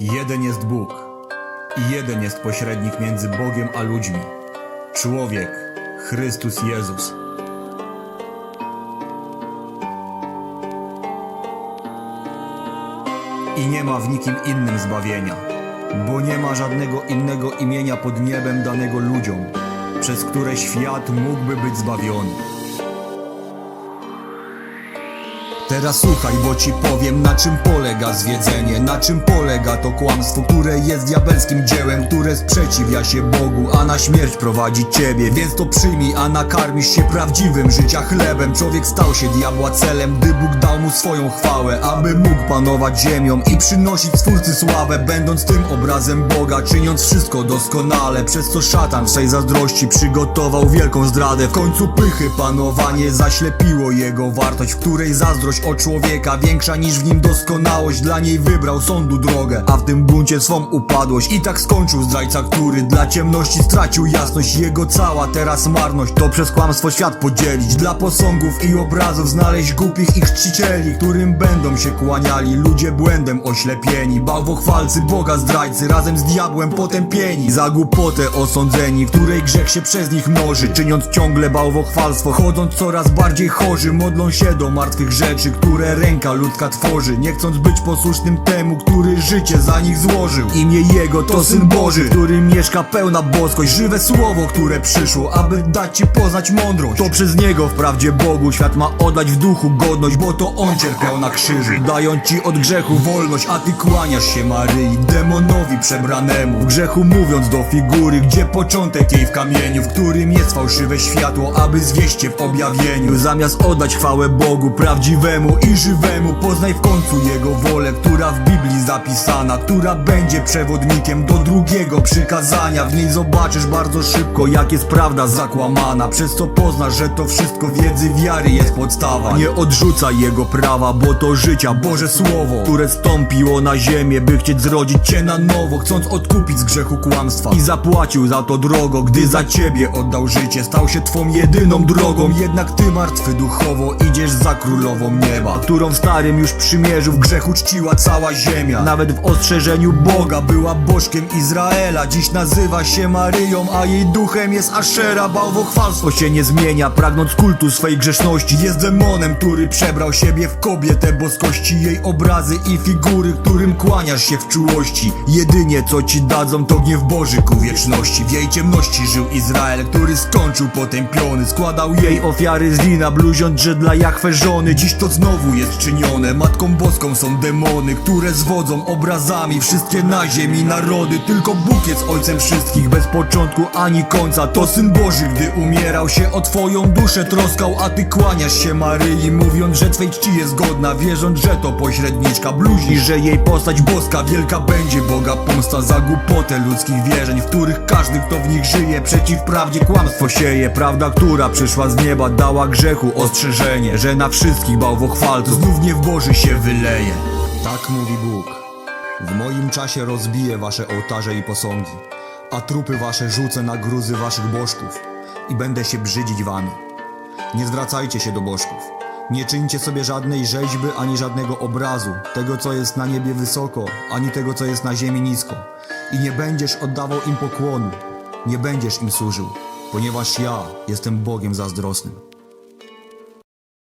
Jeden jest Bóg i jeden jest pośrednik między Bogiem a ludźmi. Człowiek, Chrystus Jezus. I nie ma w nikim innym zbawienia, bo nie ma żadnego innego imienia pod niebem danego ludziom, przez które świat mógłby być zbawiony. Teraz słuchaj, bo ci powiem na czym polega zwiedzenie Na czym polega to kłamstwo, które jest diabelskim dziełem Które sprzeciwia się Bogu, a na śmierć prowadzi ciebie. Więc to przyjmij, a nakarmisz się prawdziwym życia chlebem. Człowiek stał się diabła celem, gdy Bóg dał mu swoją chwałę Aby mógł panować ziemią i przynosić Stwórcy sławę Będąc tym obrazem Boga, czyniąc wszystko doskonale. Przez co szatan w swej zazdrości przygotował wielką zdradę. W końcu pychy panowanie zaślepiło jego wartość W której zazdrość o człowieka. Większa niż w nim doskonałość. Dla niej wybrał sądu drogę, a w tym buncie swą upadłość. I tak skończył zdrajca, który dla ciemności stracił jasność. Jego cała teraz marność. To przez kłamstwo świat podzielić. Dla posągów i obrazów znaleźć głupich ich czcicieli Którym będą się kłaniali. Ludzie błędem oślepieni. Bałwochwalcy Boga zdrajcy razem z diabłem potępieni. Za głupotę osądzeni, w której grzech się przez nich mnoży. Czyniąc ciągle bałwochwalstwo, chodząc coraz bardziej chorzy Modlą się do martwych rzeczy, które ręka ludzka tworzy Nie chcąc być posłusznym temu, który życie za nich złożył. Imię Jego to Syn Boży, w którym mieszka pełna boskość. Żywe słowo, które przyszło, aby dać Ci poznać mądrość. To przez Niego wprawdzie Bogu świat ma oddać w duchu godność Bo to On cierpiał na krzyżu, dając Ci od grzechu wolność A Ty kłaniasz się Maryi, demonowi przebranemu. W grzechu mówiąc do figury, gdzie początek jej w kamieniu W którym jest fałszywe światło, aby zwieść w objawieniu. Zamiast oddać chwałę Bogu prawdziwemu i żywemu. Poznaj w końcu Jego wolę, która w Biblii zapisana Która będzie przewodnikiem do drugiego przykazania. W niej zobaczysz bardzo szybko, jak jest prawda zakłamana. Przez co poznasz, że to wszystko wiedzy wiary jest podstawa. Nie odrzucaj Jego prawa, bo to życia Boże Słowo Które stąpiło na ziemię, by chcieć zrodzić Cię na nowo Chcąc odkupić z grzechu kłamstwa. I zapłacił za to drogo, gdy za Ciebie oddał życie. Stał się Twą jedyną drogą Jednak Ty martwy duchowo idziesz za królową nieba Którą w starym już przymierzu w grzechu czciła cała ziemia. Nawet w ostrzeżeniu Boga była bożkiem Izraela. Dziś nazywa się Maryją, a jej duchem jest Ashera Bałwochwalstwo się nie zmienia, pragnąc kultu swej grzeszności. Jest demonem, który przebrał siebie w kobietę boskości. Jej obrazy i figury, którym kłaniasz się w czułości. Jedynie co ci dadzą to gniew Boży ku wieczności. W jej ciemności żył Izrael, który skończył potępiony. Składał jej ofiary z wina, bluziąc, że dla Jachwę żony. Dziś to znowu jest czynione, Matką Boską są demony Które zwodzą obrazami wszystkie na ziemi narody. Tylko Bóg jest Ojcem wszystkich, bez początku ani końca. To Syn Boży, gdy umierał się o Twoją duszę troskał A Ty kłaniasz się Maryi, mówiąc, że Twej czci jest godna Wierząc, że to pośredniczka bluźni, że jej postać boska Wielka będzie Boga pomsta za głupotę ludzkich wierzeń W których każdy, kto w nich żyje, przeciw prawdzie kłamstwo sieje. Prawda, która przyszła z nieba, dała grzechu ostrzeżenie Że na wszystkich bałwochwalców znów gniew Boży się wyleje Tak mówi Bóg w moim czasie rozbiję wasze ołtarze i posągi, a trupy wasze rzucę na gruzy waszych bożków i będę się brzydzić wami. Nie zwracajcie się do bożków. Nie czyńcie sobie żadnej rzeźby ani żadnego obrazu, tego co jest na niebie wysoko, ani tego co jest na ziemi nisko. I nie będziesz oddawał im pokłonu, nie będziesz im służył, ponieważ ja jestem Bogiem zazdrosnym.